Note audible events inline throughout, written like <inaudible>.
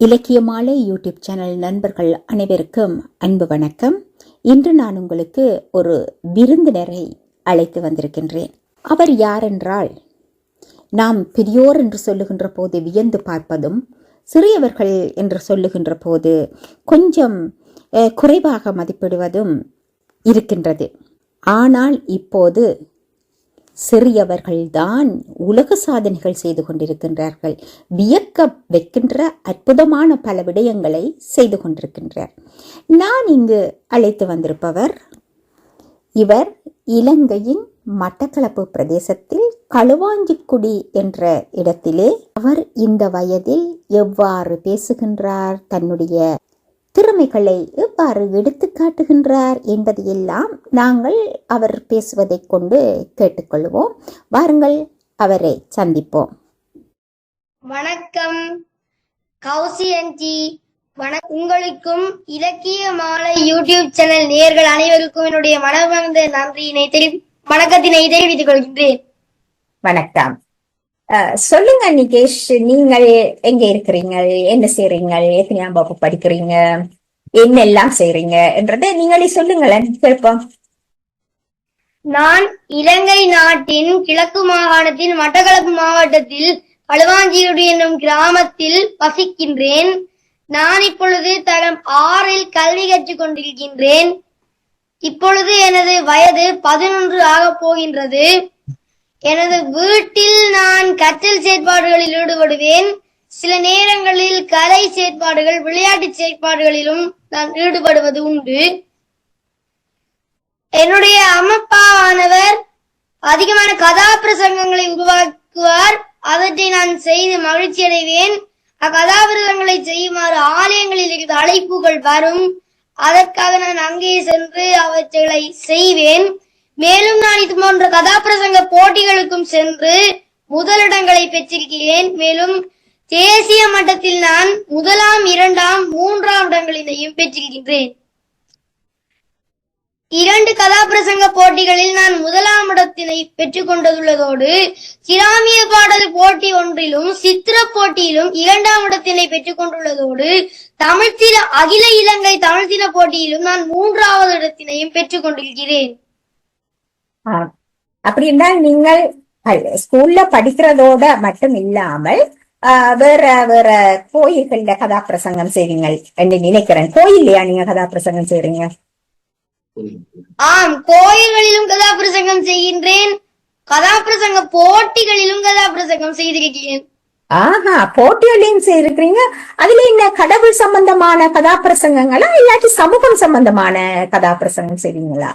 இலக்கிய மாலை YouTube channel நண்பர்கள் அனைவருக்கும் அன்பு வணக்கம். இன்று நான் உங்களுக்கு ஒரு விருந்தினரை அழைத்து வந்திருக்கின்றேன். அவர் யாரென்றால் நாம் பெரியோர் என்று சொல்லுகின்ற போது வியந்து பார்ப்பதும் சிறியவர்கள் என்று சொல்லுகின்ற போது கொஞ்சம் குறைவாக மதிப்பிடுவதும் இருக்கின்றது. ஆனால் இப்போது சிறியவர்கள்தான் உலக சாதனைகள் செய்து கொண்டிருக்கின்றார்கள். வியக்க வைக்கின்ற அற்புதமான பல விடயங்களை செய்து கொண்டிருக்கின்றார். நான் இங்கு அழைத்து வந்திருப்பவர் இவர் இலங்கையின் மட்டக்களப்பு பிரதேசத்தில் களுவாஞ்சிக்குடி என்ற இடத்திலே. அவர் இந்த வயதில் எவ்வாறு பேசுகின்றார்? தன்னுடைய திறமைகளை எவ்வாறு எடுத்து காட்டுகின்றார் என்பதையெல்லாம் நாங்கள் அவர் பேசுவதைக் கொண்டு கேட்டுக்கொள்வோம். வாருங்கள் அவரை சந்திப்போம். வணக்கம். கௌசி அஞ்சி வண உங்களுக்கும் இலக்கிய மாலை யூடியூப் சேனல் நேயர்கள் அனைவருக்கும் என்னுடைய மனமார்ந்த நன்றியினை தெரிவி வணக்கத்தினை தெரிவித்துக் கொள்கின்றேன். வணக்கம். சொல்லுங்க நிகேஷ். நீங்கள் எங்க இருக்கிறீங்க? என்ன செய்றீங்க? எத்தனையாம் வகுப்பு படிக்கிறீங்க? என்னெல்லாம் செய்றீங்க? என்றதை நீங்களே சொல்லுங்களேன். கேட்போம். நான் இலங்கை நாட்டின் கிழக்கு மாகாணத்தின் மட்டக்களப்பு மாவட்டத்தில் களுவாஞ்சியுடி என்னும் கிராமத்தில் வசிக்கின்றேன். நான் இப்பொழுது தரம் ஆறில் கல்வி கற்றுக் கொண்டிருக்கின்றேன். இப்பொழுது எனது வயது பதினொன்று ஆகப் போகின்றது. எனது வீட்டில் நான் கற்றல் செயற்பாடுகளில் ஈடுபடுவேன். சில நேரங்களில் கலை செயற்பாடுகள் விளையாட்டு செயற்பாடுகளிலும் நான் ஈடுபடுவது உண்டு. என்னுடைய அம்மப்பாவானவர் அதிகமான கதாபிரசங்கங்களை உருவாக்குவார். அவற்றை நான் செய்து மகிழ்ச்சி அடைவேன். அக்கதாபிரசங்களை செய்யுமாறு ஆலயங்களில் இருந்து அழைப்புகள் வரும். அதற்காக நான் அங்கே சென்று அவற்றை செய்வேன். மேலும் நான் இது போன்ற கதாபிரசங்க போட்டிகளுக்கும் சென்று முதலிடங்களை பெற்றிருக்கிறேன். மேலும் தேசிய மட்டத்தில் நான் முதலாம் இரண்டாம் மூன்றாம் இடங்களினையும் பெற்றிருக்கின்றேன். இரண்டு கதாபிரசங்க போட்டிகளில் நான் முதலாம் இடத்தினை பெற்றுக் கொண்டதுள்ளதோடு கிராமிய பாடல் போட்டி ஒன்றிலும் சித்திர போட்டியிலும் இரண்டாம் இடத்தினை பெற்றுக் கொண்டுள்ளதோடு தமிழ்த்தின அகில இலங்கை தமிழ்த்தின போட்டியிலும் நான் மூன்றாவது இடத்தினையும் பெற்றுக் கொண்டிருக்கிறேன் ஆ. அப்படி என்றால் நீங்கள் ஸ்கூல்ல படிக்கிறதோட மட்டும் இல்லாமல் வேற வேற கோயில்கள்ல கதாபிரசங்கம் செய்வீங்க என்று நினைக்கிறேன். கோயில்லையா நீங்க கதாபிரசங்கம் செய்றீங்க? ஆம் கோயில்களிலும் கதாபிரசங்கம் செய்கின்றேன். கதாபிரசங்க போட்டிகளிலும் கதாபிரசங்கம் செய்திருக்கிறேன். ஆஹா போட்டியிலையும் செய்திருக்கிறீங்க. அதுல என்ன கடவுள் சம்பந்தமான கதாபிரசங்கங்களா இல்லாட்டி சமூகம் சம்பந்தமான கதாபிரசங்கம் செய்வீங்களா?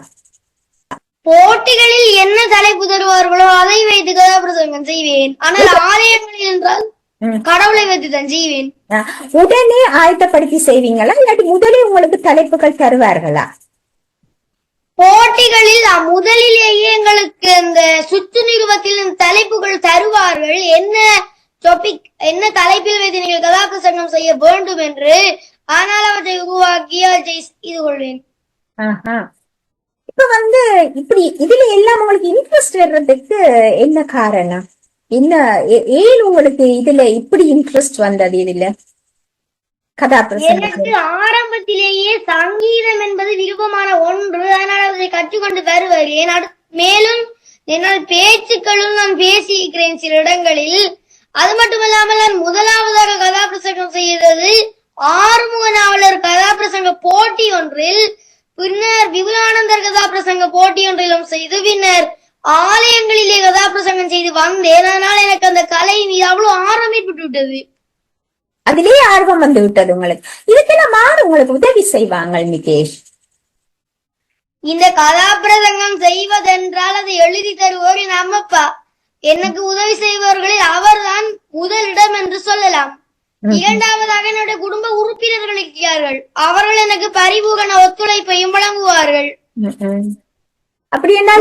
போட்டிகளில் என்ன தலைப்பு தருவார்களோ அதை வைத்து கதாபிரசங்கம் செய்வேன். ஆனால் ஆலயங்களில் என்றால். கடவுளை வைத்து தான் செய்வேன் உடனே ஆயத்தப்படுத்தி செய்வீங்களா? இல்லாட்டி முதலே உங்களுக்கு தலைப்புகள் தருவார்களா? போட்டிகளில் முதலிலேயே எங்களுக்கு அந்த சுற்று நிறுவத்தில் இந்த தலைப்புகள் தருவார்கள். என்ன டாபிக் என்ன தலைப்பில் வைத்து நீங்கள் கதாபிரசங்கம் செய்ய வேண்டும் என்று ஆனால் அவற்றை உருவாக்கி அவற்றை செய்து கொள்வேன். இப்ப வந்து இப்படி இதுல எல்லாம் உங்களுக்கு இன்ட்ரெஸ்ட் வர்றதுக்கு என்ன காரணம்? என்ன ஏ- ஏன் உங்களுக்கு இதுல இப்படி இன்ட்ரெஸ்ட் வந்தது இதுல? எனக்கு ஆரம்பத்திலேயே சங்கீதம் என்பது விருப்பமான ஒன்று. அதனால் அதை கற்றுக்கொண்டு வருவார். அடு- மேலும் என்னால் பேச்சுக்களும் நான் பேசியிருக்கிறேன் சில இடங்களில். அது மட்டுமல்லாமல் நான் முதலாவதாக கதாபிரசங்கம் செய்தது ஆறுமுக நாவலர் கதாபிரசங்க போட்டி ஒன்றில் பின்னர் விபுலானந்தர் கதாபிரசங்க போட்டி ஒன்றிலும் செய்து பின்னர் ஆலயங்களிலே கதாபிரசங்கம் செய்து வந்தேன் அதனால் எனக்கு அந்த கலை மீது அவ்வளவு ஆர்வம் ஏற்பட்டு விட்டது அதிலே ஆர்வம் வந்து விட்டது உங்களுக்கு. இதுக்கெல்லாம் மாறு உங்களுக்கு உதவி செய்வாங்க நிகேஷ்? இந்த கதாபிரசங்கம் செய்வதென்றால் அதை எழுதி தருவோர் என் அம்மப்பா. எனக்கு உதவி செய்பவர்களில் அவர்தான் முதலிடம் என்று சொல்லலாம். இரண்டாவதாக என்னுடைய குடும்ப உறுப்பினர்கள் இருக்கிறார்கள். அவர்கள் எனக்கு பரிபூரண ஒத்துழைப்பையும் வழங்குவார்கள். அப்படி என்ன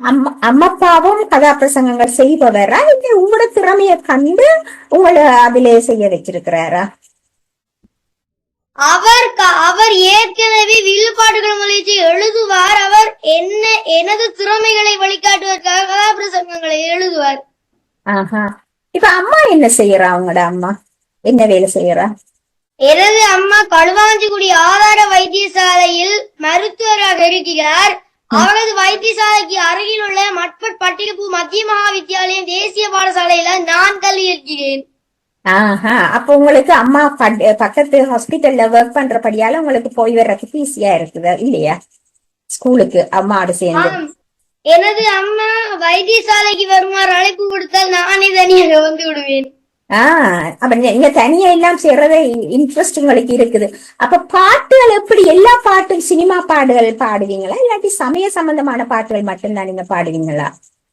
அம்மா அம்மப்பாவும் கதாபிரசங்கங்கள் செய்பவரா? இல்ல உங்களோட திறமைய கண்டு உங்களை அதிலே செய்ய வச்சிருக்கிறாரா அவர் அவர் ஏற்கனவே வில்லுப்பாட்டுகள் முயற்சி எழுதுவார். அவர் என்ன எனது திறமைகளை வழிகாட்டுவதற்காக கதாபிரசங்கங்களை எழுதுவார். ஆஹா. இப்ப அம்மா என்ன செய்யறா உங்களோட அம்மா? என்ன வேலை செய்யறா? எனது அம்மா களுவாஞ்சிக்குடி ஆதார வைத்தியசாலையில் மருத்துவராக இருக்கிறார் அவரது வைத்தியசாலைக்கு அருகில் உள்ள மட்பட் பட்டியலப்பு மத்திய மகா வித்தியாலயம் தேசிய பாடசாலையில நான் கல்வி இருக்கிறேன் ஆஹா அப்ப உங்களுக்கு அம்மா பக்கத்து ஹாஸ்பிட்டல்ல ஒர்க் பண்றபடியால உங்களுக்கு போய் வர்றதுக்கு ஈஸியா இருக்குது இல்லையா? ஸ்கூலுக்கு அம்மாவோட சேர்ந்து. எனது அம்மா வைத்தியசாலைக்கு வருமாறு அழைப்பு கொடுத்தால் நானே தனியாக வந்து விடுவேன். ஆஹ் அப்ப நீங்க- தனியா எல்லாம் செய்யறத இன்ட்ரெஸ்ட் உங்களுக்கு இருக்குது. அப்ப பாட்டுகள் எப்படி எல்லா பாட்டும் சினிமா பாடுகள் பாடுவீங்களா? இல்லாட்டி சமய சம்பந்தமான பாட்டுகள் மட்டும்தான் நீங்க பாடுவீங்களா?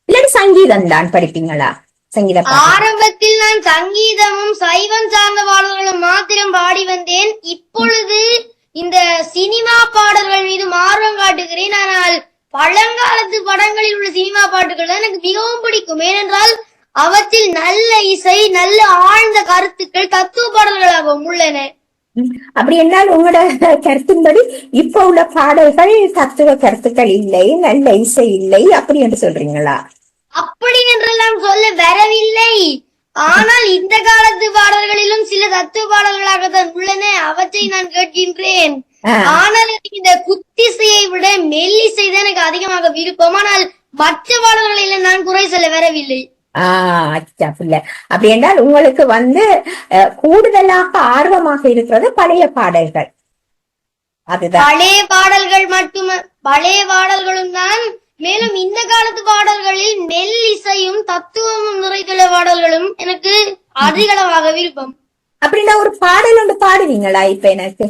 இல்லாட்டி சங்கீதம் தான் படிப்பீங்களா? சங்கீதம் ஆரம்பத்தில் நான் சங்கீதமும் சைவம் சார்ந்த பாடல்களும் மாத்திரம் பாடி வந்தேன். இப்பொழுது இந்த சினிமா பாடல்கள் மீது ஆர்வம் காட்டுகிறேன். ஆனால் பழங்காலத்து படங்களில் உள்ள சினிமா பாட்டுகள் தான் எனக்கு மிகவும் பிடிக்கும். ஏனென்றால் அவற்றில் நல்ல இசை நல்ல ஆழ்ந்த கருத்துக்கள் தத்துவ பாடல்களாகவும் உள்ளன. அப்படி என்றால் உங்களோட கருத்தின்படி இப்ப உள்ள பாடல்கள் தத்துவ கருத்துக்கள் இல்லை நல்ல இசை இல்லை அப்படி என்று சொல்றீங்களா? அப்படி என்றெல்லாம் சொல்ல வரவில்லை. ஆனால் இந்த காலத்து பாடல்களிலும் சில தத்துவ பாடல்களாகத்தான் உள்ளன. அவற்றை நான் கேட்கின்றேன். ஆனால் இந்த குத்திசையை விட மெல்லிசை தான் எனக்கு அதிகமாக விருப்பம். ஆனால் மற்ற பாடல்களில் நான் குறை சொல்ல வரவில்லை. ஆஹ் அச்சா புள்ள. அப்படி என்றால் உங்களுக்கு வந்து கூடுதலாக ஆர்வமாக இருக்கிறது பழைய பாடல்கள். அதுதான். பழைய பாடல்கள் மட்டும் பழைய பாடல்களும் தான். மேலும் இந்த காலத்து பாடல்களில் மெல்லிசையும் தத்துவமும் நிறைந்துள்ள பாடல்களும் எனக்கு அதிகளவாக விருப்பம். அப்படின்னா ஒரு பாடல் ஒன்று பாடுவீங்களா இப்ப எனக்கு?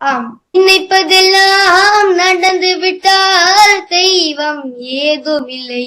ஆம். நினைப்பதெல்லாம் நடந்து விட்டால் தெய்வம் ஏதுமில்லை.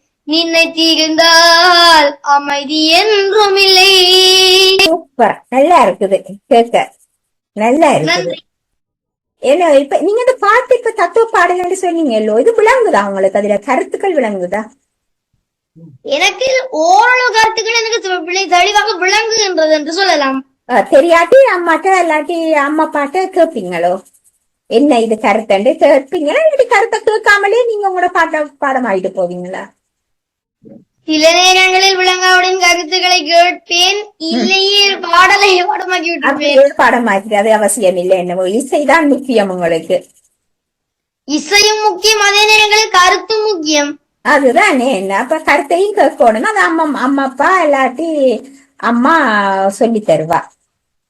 நினைத்திருந்தால் அமைதி என்றும் இல்லை. சூப்பர். நல்லா இருக்குது. கேட்க நல்லா இருக்குது. ஏன்னா இப்ப நீங்க இந்த பாட்டு இப்ப தத்துவ பாடல்கள் சொன்னீங்கல்லோ இது விளங்குதா உங்களுக்கு? அதுல கருத்துக்கள் விளங்குதா? எனக்கு ஓரளவு கருத்துக்கள் எனக்கு தெளிவாக விளங்குகின்றது என்று சொல்லலாம். தெரியாட்டி அம்மாட்ட இல்லாட்டி அம்மா பாட்ட கேட்பீங்களோ என்ன இது கருத்துண்டு கேட்பீங்களா? இல்லாட்டி கருத்தை கேட்காமலே நீங்க உங்களோட பாட்ட பாடம் ஆயிட்டு போவீங்களா? சில நேரங்களில் விளங்காவுடன் கருத்துக்களை கேட்பேன். இல்லையே பாடலை பாடமாக்கி விட்டுருப்பேன் அப்படியே பாடம் ஆகிறது அது அவசியம் இல்லை. என்னவோ இசைதான் முக்கியம் உங்களுக்கு. இசையும் முக்கியம் அதே நேரங்களில் கருத்தும் முக்கியம். அதுதானே. என்ன? அப்ப கருத்தையும் கேட்கணும். அது அம்மா அம்மா அப்பா இல்லாட்டி அம்மா சொல்லி தருவா.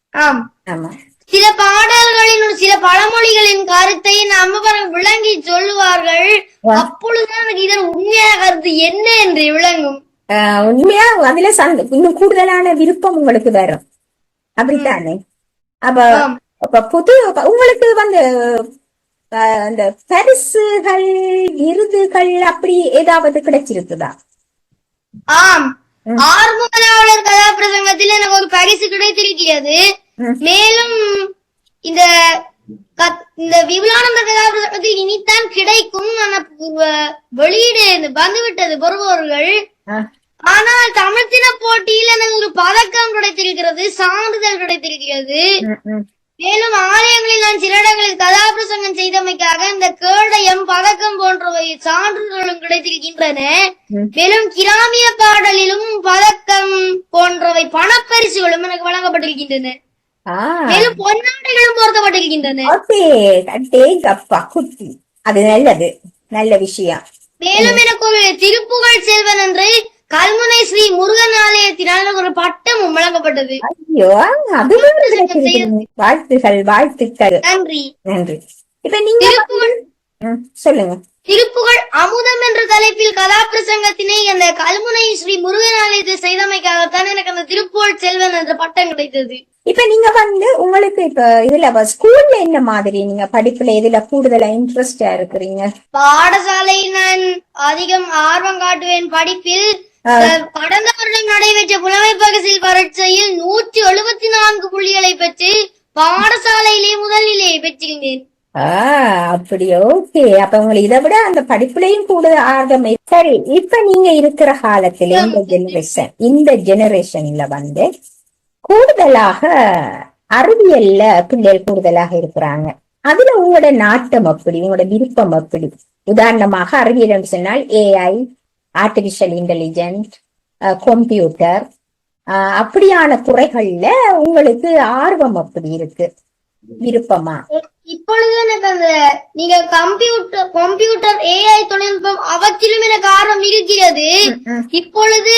ஆம். ஆமா. சில பாடல்களின் சில பழமொழிகளின் கருத்தை நம்ம விளங்கி சொல்லுவார்கள். அப்பொழுதுதான் எனக்கு இதன் உண்மையான கருத்து என்ன என்று விளங்கும். உண்மையா அதுல இன்னும் கூடுதலான விருப்பம் உங்களுக்கு வரும். அப்படித்தானே? அப்ப புது உங்களுக்கு வந்து அந்த பரிசுகள் விருதுகள் அப்படி ஏதாவது கிடைச்சிருக்குதா? ஆம். ஆறுமுகனாவலர் கதாபிரசங்கத்தில் எனக்கு ஒரு பரிசு கிடைத்திருக்கிறது. மேலும் இந்த இந்த விபுலானந்த கதாபிரசங்கத்தில் இனித்தான் கிடைக்கும். வெளியீடு வந்துவிட்டது பெறுபவர்கள். ஆனால் தமிழ்த்தின போட்டியில் எனக்கு ஒரு பதக்கம் கிடைத்திருக்கிறது சான்றிதழ் கிடைத்திருக்கிறது. மேலும் ஆலயங்களில் நான் சில இடங்களில் கதாபிரசங்கம் செய்தமைக்காக இந்த கேடயம் பதக்கம் போன்றவை சான்றுகளும் கிடைத்திருக்கின்றன. மேலும் கிராமிய பாடலிலும் பதக்கம் போன்றவை பணப்பரிசுகளும் எனக்கு வழங்கப்பட்டிருக்கின்றன. மேலும் பொன்னாடைகளும் பொருத்தப்பட்டிருக்கின்றன. குட்டி. அது நல்லது நல்ல விஷயம். மேலும் எனக்கு ஒரு திருப்புகழ் செல்வன் என்று கல்முனை ஸ்ரீ முருகன் ஆலயத்தினால் ஒரு பட்டமும் வழங்கப்பட்டது. ஐயோ கிடைச்சிருக்கு. வாழ்த்துகள் வாழ்த்துக்கள் நன்றி. நன்றி. இப்ப நீங்க சொல்லுங்க. திருப்புகழ் அமுதம் என்ற தலைப்பில் கதாபிரசங்கத்தினை அந்த கல்முனை ஸ்ரீ முருகன் ஆலயத்தை செய்தமைக்காகத்தான் எனக்கு அந்த திருப்புகழ் செல்வன் என்ற பட்டம் கிடைத்தது. இப்ப நீங்க வந்து உங்களுக்கு இப்ப இதுல ஸ்கூல்ல என்ன மாதிரி நீங்க படிப்புல எதுல கூடுதலா இன்ட்ரெஸ்டா இருக்கிறீங்க? பாடசாலையில் நான் அதிகம் ஆர்வம் காட்டுவேன் படிப்பில். கடந்த வருடம் நடைபெற்ற புலமை பரிசில் பரீட்சையில் நூற்றி எழுபத்தி நான்கு புள்ளிகளை பெற்று பாடசாலையிலே முதலிலே பெற்றிருந்தேன். ஆ அப்படி ஓகே. அப்ப உங்களுக்கு இதை விட அந்த படிப்புலயும் கூட ஆர்வம். சரி இப்ப நீங்க இருக்கிற காலத்துல இந்த ஜெனரேஷன் இந்த ஜெனரேஷன்ல வந்து கூடுதலாக அறிவியல்ல பிள்ளைகள் கூடுதலாக இருக்கிறாங்க. அதுல உங்களோட நாட்டம் அப்படி உங்களோட விருப்பம் அப்படி. உதாரணமாக அறிவியல் சொன்னால் ஏஐ ஆர்டிபிஷியல் இன்டெலிஜென்ட் கம்ப்யூட்டர் அப்படியான துறைகள்ல உங்களுக்கு ஆர்வம் அப்படி இருக்கு. விருப்பமா? இப்பொழுது எனக்கு அந்த நீங்க கம்ப்யூட்டர் கம்ப்யூட்டர் ஏஐ தொழில்நுட்பம் அவற்றிலும் எனக்கு ஆர்வம் இருக்கிறது. இப்பொழுது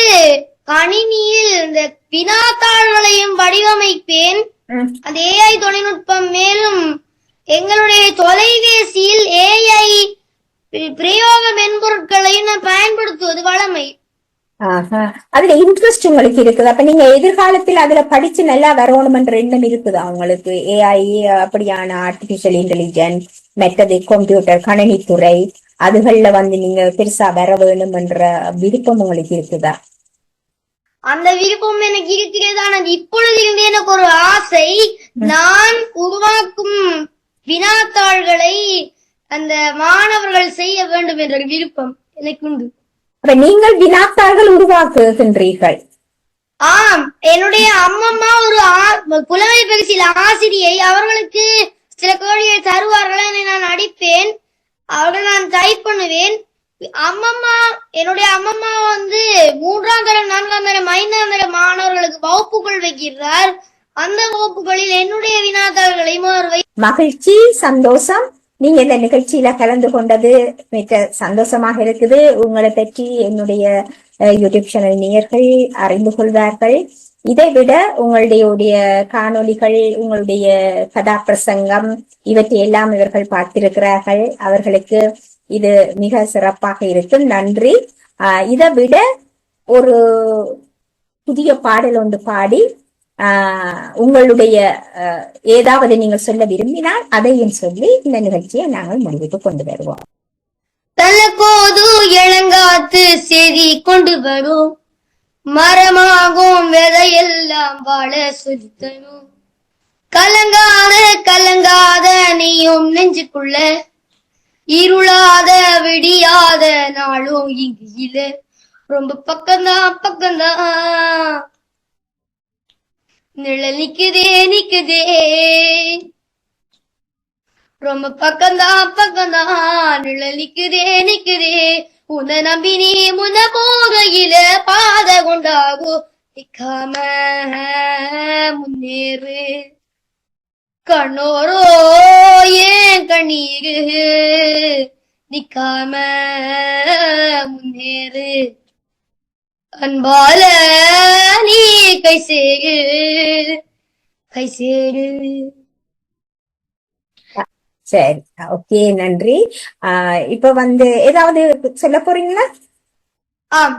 கணினியில் இந்த வினாத்தாள்களையும் வடிவமைப்பேன். அந்த ஏஐ தொழில்நுட்பம் மேலும் எங்களுடைய தொலைபேசியில் ஏஐ பிரயோக மென்பொருட்களையும் நான் பயன்படுத்துவது ஆஹா. அதுல இன்ட்ரெஸ்ட் உங்களுக்கு இருக்குது. அப்ப நீங்க எதிர்காலத்தில் அதுல படிச்சு நல்லா வரணும்ன்ற எண்ணம் இருக்குதா உங்களுக்கு? ஏஐ அப்படியான ஆர்டிபிஷியல் இன்டெலிஜென்ஸ் மெத்தது கம்ப்யூட்டர் கணினித்துறை அதுகள்ல வந்து நீங்க பெருசா வர வேணும்ன்ற விருப்பம் உங்களுக்கு இருக்குதா? அந்த விருப்பம் எனக்கு இருக்கிறது. ஆனால் இப்பொழுது இருந்து எனக்கு ஒரு ஆசை. நான் உருவாக்கும் வினாத்தாள்களை அந்த மாணவர்கள் செய்ய வேண்டும் என்ற விருப்பம் எனக்கு உண்டு. அப்ப நீங்கள் வினாத்தாள்கள் உருவாக்குகின்றீர்கள். ஆம் என்னுடைய அம்மம்மா ஒரு புலமை பரிசில் ஆசிரியை அவர்களுக்கு சில கோழிகள் தருவார்கள் அதை நான் அடிப்பேன். அவர்கள் நான் டைப் பண்ணுவேன். அம்மம்மா என்னுடைய அம்மம்மா வந்து மூன்றாம் தரம் நான்காம் தரம் ஐந்தாம் தரம் மாணவர்களுக்கு வகுப்புகள் வைக்கிறார். அந்த வகுப்புகளில் என்னுடைய வினாத்தாள்களையும் அவர் மகிழ்ச்சி சந்தோஷம். நீங்க இந்த நிகழ்ச்சியில கலந்து கொண்டது மிக சந்தோஷமாக இருக்குது. உங்களை பற்றி என்னுடைய யூடியூப் சேனல் நேயர்கள் அறிந்து கொள்வார்கள். இதை விட உங்களுடைய உடைய காணொளிகள் உங்களுடைய கதாபிரசங்கம் இவற்றை எல்லாம் இவர்கள் பார்த்திருக்கிறார்கள். அவர்களுக்கு இது மிக சிறப்பாக இருக்கும். நன்றி. ஆஹ், இதை விட ஒரு புதிய பாடல் ஒன்று பாடி உங்களுடைய ஏதாவது நீங்கள் சொல்ல விரும்பினால் அதையும் சொல்லி இந்த நிகழ்ச்சியை நாங்கள் முடிவுக்கு கொண்டு வருவோம். தலக்கோது இளங்காத்து செய்தி கொண்டு வரும். மரமாகும் விதையெல்லாம் வாழ சுத்தணும் கலங்காத கலங்காத நீயும் நெஞ்சுக்குள்ள. இருளாத விடியாத நாளும் இங்கு இல்ல. ரொம்ப பக்கம்தான் பக்கம்தான். நிழல் நிக்குதே நிக்குதே. ரொம்ப பக்கம்தான் பக்கம்தான் நிழல் நிக்குதே நிக்குதே. உன நம்பி நீ முன்ன போகையில பாத கொண்டாகோ. நிக்காம முன்னேறு. கண்ணோரோ ஏன் கண்ணீரு? நிக்காம முன்னேறு. அன்பால நீ கை சேரு கை சேரு. சரி ஓகே நன்றி. இப்ப வந்து ஏதாவது சொல்ல போறீங்களா? ஆம்.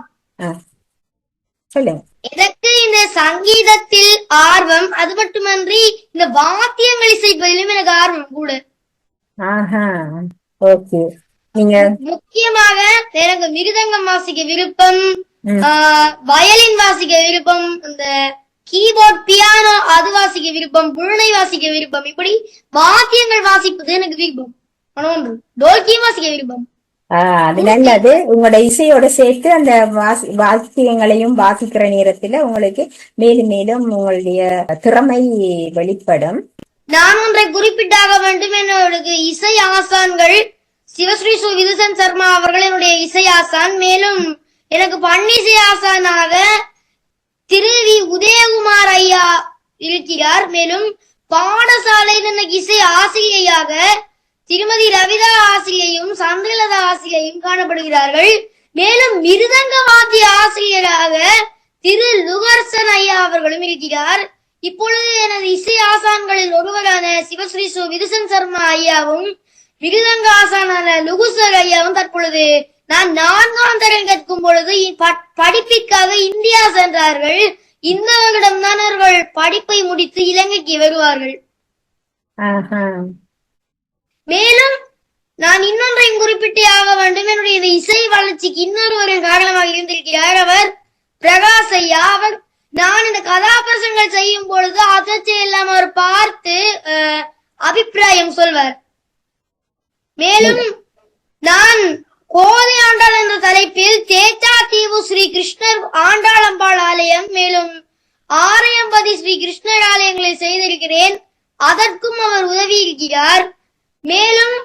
சொல்லுங்க. எனக்கு இந்த சங்கீதத்தில் ஆர்வம் அது மட்டுமன்றி இந்த வாத்தியங்கள் இசைப்பதிலும் எனக்கு ஆர்வம் கூட. ஆஹா ஓகே. நீங்க? முக்கியமாக எனக்கு மிருதங்கம் வாசிக்க விருப்பம். வயலின் வாசிக்க விருப்பம் இந்த கீபோர்ட் பியானோ அது வாசிக்க விருப்பம் புழனை வாசிக்க விருப்பம் இப்படி வாத்தியங்கள் வாசிப்பது எனக்கு விருப்பம். ஒன்று. வாசிக்க விருப்பம். அது நல்லது. உங்களோட இசையோட சேர்த்து அந்த வாசி வாக்கியங்களையும் வாசிக்கிற நேரத்துல உங்களுக்கு மேலும் மேலும் உங்களுடைய திறமை வெளிப்படும். நான் ஒன்றை குறிப்பிட்டாக வேண்டும் என்னோட இசை ஆசான்கள் சிவஸ்ரீ சு விதுசன் சர்மா அவர்கள் என்னுடைய இசை ஆசான். மேலும் எனக்கு பன்னிசை ஆசானாக திரு வி உதயகுமார் ஐயா இருக்கிறார். மேலும் பாடசாலையில் எனக்கு இசை ஆசிரியையாக திருமதி ரவிதா ஆசிரியையும் சந்திரலதா ஆசிரியையும் காணப்படுகிறார்கள். மேலும் மிருதங்க வாத்திய ஆசிரியராக திரு லுகர்சன் ஐயா அவர்களும் இருக்கிறார். இப்பொழுது எனது இசை ஆசான்களில் ஒருவரான சிவஸ்ரீ சு விதுசன் சர்மா ஐயாவும் மிருதங்க ஆசானான லுகுசர் ஐயாவும் தற்பொழுது நான் நான்காம் தரம் கற்கும் பொழுது படிப்பிற்காக இந்தியா சென்றார்கள். இந்த வருடம்தான் அவர்கள் படிப்பை முடித்து இலங்கைக்கு வருவார்கள். மேலும் நான் இன்னொன்றையும் குறிப்பிட்டே ஆக வேண்டும். என்னுடைய இந்த இசை வளர்ச்சிக்கு இன்னொருவரின் காரணமாக இருந்திருக்கிறார் அவர் பிரகாஷ் ஐயா. அவர் நான் இந்த கதாபிரசங்கள் செய்யும் பொழுது அதற்றை எல்லாம் அவர் பார்த்து அபிப்பிராயம் சொல்வார். மேலும் நான் கோதை ஆண்டாள் என்ற தலைப்பில் தேச்சா தீவு ஸ்ரீ கிருஷ்ணர் ஆண்டாளம்பாள் ஆலயம் மேலும் ஆரையம்பதி ஸ்ரீ கிருஷ்ணர் ஆலயங்களை செய்திருக்கிறேன். அதற்கும் அவர் உதவி இருக்கிறார் மேலும்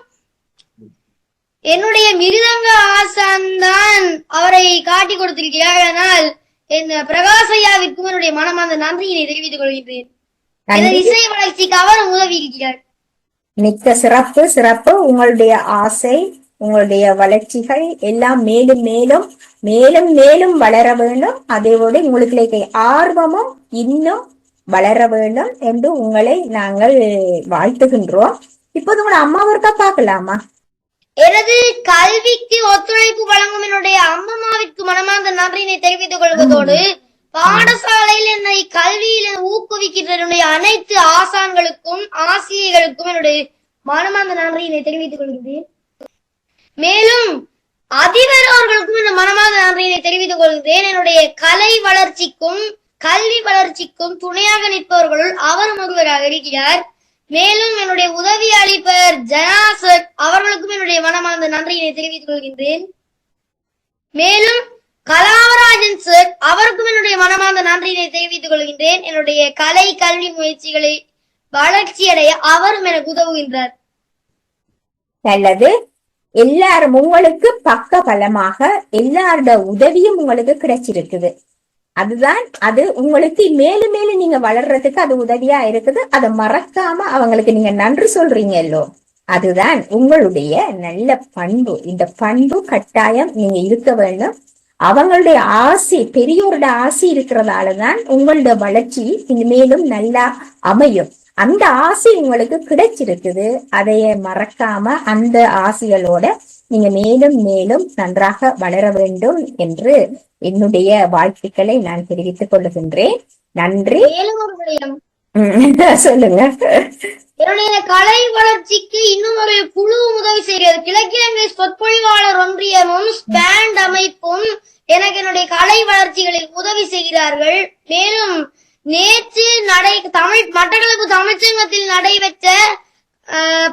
என்னுடைய மிருதங்க ஆசான் தான் அவரை காட்டி கொடுத்திருக்கிறார் ஆனால் இந்த பிரகாசையாவிற்கும் என்னுடைய மனமார்ந்த நன்றியினை தெரிவித்துக் கொள்கின்றேன். இசை வளர்ச்சிக்கு அவரும் உதவி இருக்கிறார் மிக்க சிறப்பு சிறப்பு. உங்களுடைய ஆசை உங்களுடைய வளர்ச்சிகள் எல்லாம் மேலும் மேலும் மேலும் மேலும் வளர வேண்டும். அதோடு உங்களுக்கு ஆர்வமும் இன்னும் வளர வேண்டும் என்று உங்களை நாங்கள் வாழ்த்துகின்றோம். இப்போது உங்களை அம்மா ஒருக்கா பார்க்கலாமா? எனது கல்விக்கு ஒத்துழைப்பு வழங்கும் என்னுடைய அம்மம்மாவிற்கு மனமார்ந்த நன்றியினை தெரிவித்துக் கொள்வதோடு பாடசாலையில் என்னை கல்வியில் ஊக்குவிக்கின்ற என்னுடைய அனைத்து ஆசான்களுக்கும் ஆசிரியர்களுக்கும் என்னுடைய மனமார்ந்த நன்றியினை தெரிவித்துக் கொள்கிறேன். மேலும் அதிபர் அவர்களுக்கும் இந்த மனமார்ந்த நன்றியினை தெரிவித்துக் கொள்கிறேன். என்னுடைய கலை வளர்ச்சிக்கும் கல்வி வளர்ச்சிக்கும் துணையாக நிற்பவர்களுள் அவரும் ஒருவராக இருக்கிறார். மேலும் என்னுடைய உதவி அளிப்பர் ஜனாசர் அவர்களுக்கும் என்னுடைய மனமார்ந்த நன்றியினை தெரிவித்துக் கொள்கின்றேன். மேலும் கலாவராஜன் சார் அவருக்கும் என்னுடைய மனமார்ந்த நன்றியினை தெரிவித்துக் கொள்கின்றேன். என்னுடைய கலை கல்வி முயற்சிகளை வளர்ச்சியடைய அவரும் எனக்கு உதவுகின்றார். நல்லது. எல்லாரும் உங்களுக்கு பக்க பலமாக எல்லாரோட உதவியும் உங்களுக்கு கிடைச்சிருக்குது. அதுதான் அது உங்களுக்கு மேலும் மேலும் நீங்க வளர்றதுக்கு அது உதவியா இருக்குது. அதை மறக்காம அவங்களுக்கு நீங்க நன்றி சொல்றீங்கல்லோ அதுதான் உங்களுடைய நல்ல பண்பு. இந்த பண்பு கட்டாயம் நீங்க இருக்க வேண்டும். அவங்களுடைய ஆசை பெரியோரோட ஆசை இருக்கிறதாலதான் உங்களோட வளர்ச்சி இனிமேலும் நல்லா அமையும். அந்த ஆசை உங்களுக்கு கிடைச்சிருக்குது அதைய மறக்காம அந்த ஆசைகளோட நீங்க மேலும் மேலும் நன்றாக வளர வேண்டும் என்று என்னுடைய வாழ்த்துக்களை நான் தெரிவித்துக் கொள்ளுகின்றேன் நன்றி. <laughs> சொல்லுங்க. என்னுடைய கலை வளர்ச்சிக்கு இன்னும் ஒரு குழு உதவி செய்கிறது. கிழக்கிழங்கை சொற்பொழிவாளர் ஒன்றியமும் ஸ்பேண்ட் அமைப்பும் எனக்கு என்னுடைய கலை வளர்ச்சிகளில் உதவி செய்கிறார்கள். மேலும் நேற்று நடை தமிழ் மட்டக்களப்பு தமிழ்ச்சங்கத்தில் நடைபெற்ற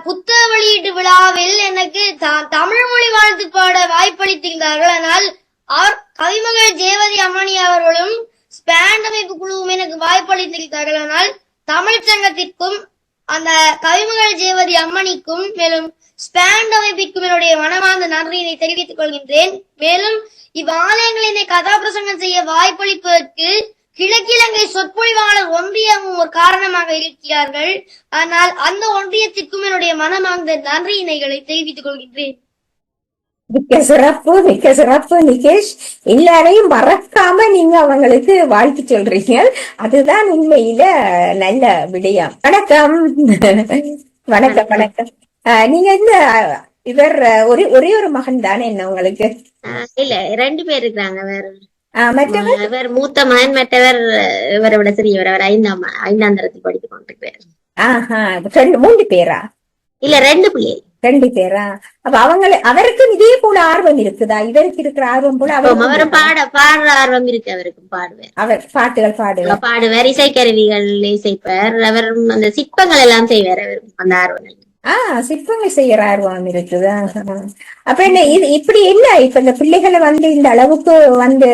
புத்தக வெளியீட்டு விழாவில் எனக்கு த- தமிழ் மொழி வாழ்த்து பாட வாய்ப்பளித்திருந்தார்கள். ஆனால் அவர் கவிமகள் ஜெயவதி அம்மணி அவர்களும் ஸ்பேண்ட் அமைப்பு குழுவும் எனக்கு வாய்ப்பளித்திருந்தார்கள். ஆனால் தமிழ்ச் சங்கத்திற்கும் அந்த கவிமகள் ஜெயவதி அம்மணிக்கும் மேலும் ஸ்பேண்ட் அமைப்பிற்கும் என்னுடைய மனமார்ந்த நன்றியினை தெரிவித்துக் கொள்கின்றேன். மேலும் இவ்வாலயங்களில் என்னை கதாபிரசங்கம் செய்ய வாய்ப்பளிப்பதற்கு கிழக்கிழங்கை சொற்பொழிவாளர் ஒன்றியமும் ஒரு காரணமாக இருக்கிறார்கள். ஆனால் அந்த ஒன்றியத்திற்கும் என்னுடைய மனமார்ந்த நன்றியினைகளை தெரிவித்துக் கொள்கின்றேன். மிக்க சிறப்பு மிக்க சிறப்பு நிகேஷ். எல்லாரையும் மறக்காம நீங்க அவங்களுக்கு வாழ்த்து சொல்றீங்க. அதுதான் உண்மையில நல்ல விடயம். வணக்கம். வணக்கம் வணக்கம். ஆஹ் நீங்க இந்த இவர் ஒரே ஒரே ஒரு மகன் தானே என்ன உங்களுக்கு? இல்ல ரெண்டு பேர் இருக்கிறாங்க வேற. மற்றவர்? இவர் மூத்த மகன் மற்றவர் இவரை விட சிறியவர். அவர் ஐந்தாம் ஐந்தாம் தரத்தில் படித்துக் கொண்டிருக்கிறார் ஆஹா ரெண்டு மூன்று பேரா? இல்ல ரெண்டு பிள்ளை. ரெண்டு பேரா? அப்ப அவங்கள அவருக்கும் இதே போல ஆர்வம் இருக்குதா? இவருக்கு இருக்கிற ஆர்வம் போல அவரும் அவருக்கும் பாட பாடுற ஆர்வம் இருக்கு அவருக்கும் பாடுவார் அவர் பாட்டுகள் பாடுவார். பாடுவார் இசைக்கருவிகள் இசைப்பார் அவர் அந்த சிற்பங்கள் எல்லாம் செய்வார் அவருக்கும் அந்த ஆர்வம் ஆஹ் சிற்பங்கள் செய்யற ஆர்வம் இருக்குது. அப்ப என்ன இது இப்படி இல்ல இப்ப இந்த பிள்ளைகளை வந்து இந்த அளவுக்கு வந்து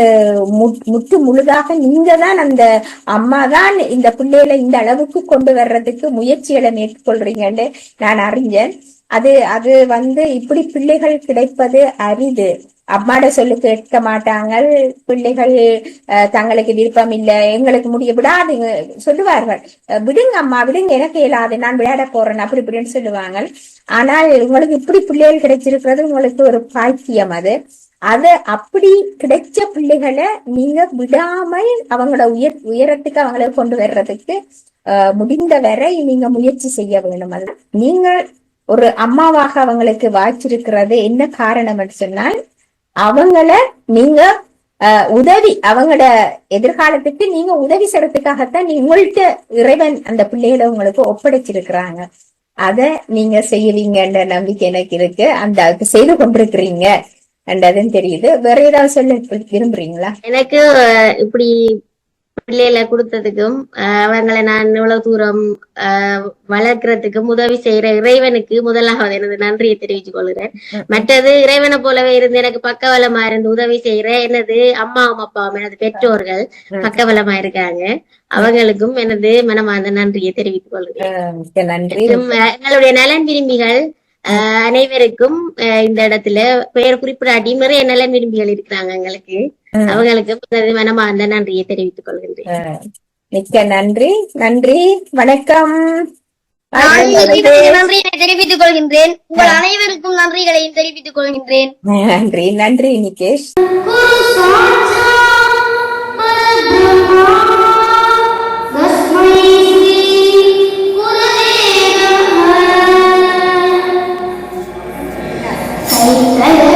மு- முற்று முழுதாக நீங்க தான் அந்த அம்மா தான் இந்த பிள்ளைகளை இந்த அளவுக்கு கொண்டு வர்றதுக்கு முயற்சிகளை மேற்கொள்றீங்கன்னு நான் அறிஞ்சேன். அது அது வந்து இப்படி பிள்ளைகள் கிடைப்பது அரிது. அம்மாட சொல்லு கேட்க மாட்டாங்க. பிள்ளைகள் அஹ், தங்களுக்கு விருப்பம் இல்லை. எங்களுக்கு முடிய விடாது. சொல்லுவார்கள். விடுங்க அம்மா விடுங்க. எனக்கு இயலாது. நான் விளையாட போறேன். அப்படி இப்படின்னு சொல்லுவாங்க ஆனால் உங்களுக்கு இப்படி பிள்ளைகள் கிடைச்சிருக்கிறது உங்களுக்கு ஒரு பாக்கியம் அது. அது அப்படி கிடைச்ச பிள்ளைகளை நீங்க விடாமல் அவங்களோட உயர் உயரத்துக்கு அவங்கள கொண்டு வர்றதுக்கு முடிந்த வரை நீங்க முயற்சி செய்ய வேண்டும். அது நீங்க ஒரு அம்மாவாக அவங்களுக்கு வாய்ச்சிருக்கிறது என்ன காரணம் சொன்னால் அவங்கள நீங்க உதவி அவங்களோட எதிர்காலத்துக்கு நீங்க உதவி செய்யறதுக்காகத்தான் நீ உங்கள்கிட்ட இறைவன் அந்த பிள்ளைகளை உங்களுக்கு ஒப்படைச்சிருக்கிறாங்க. அத நீங்க செய்வீங்கன்ற நம்பிக்கை எனக்கு இருக்கு. அந்த அதுக்கு செய்து கொண்டிருக்கிறீங்க என்றதும் தெரியுது. வேற ஏதாவது சொல்ல விரும்புறீங்களா? எனக்கு இப்படி பிள்ளைகளை கொடுத்ததுக்கும் அவங்களை நான் இவ்வளவு தூரம் வளர்க்கறதுக்கும் உதவி செய்யற இறைவனுக்கு முதலாவது எனது நன்றியை தெரிவித்துக் கொள்கிறேன். மற்றது இறைவனை போலவே இருந்து எனக்கு பக்கபலமா இருந்து உதவி செய்யற எனது அம்மாவும் அப்பாவும் எனது பெற்றோர்கள் பக்கபலமா இருக்காங்க. அவங்களுக்கும் எனது மனமார்ந்த நன்றியை தெரிவித்துக் கொள்கிறேன். எங்களுடைய நலன் விரும்பிகள் அனைவருக்கும் இந்த இடத்துல பெயர் குறிப்பிடாட்டி நிறைய நலன் விரும்பிகள் இருக்கிறாங்க எங்களுக்கு. ம். அவங்களுக்கும் எனது மனமார்ந்த நன்றியை தெரிவித்துக் கொள்கின்றேன். மிக்க நன்றி. நன்றி. வணக்கம். நன்றியை தெரிவித்துக் கொள்கின்றேன். உங்கள் அனைவருக்கும் நன்றிகளையும் தெரிவித்துக் கொள்கின்றேன். நன்றி. நன்றி நிகேஷ். மனுவாய்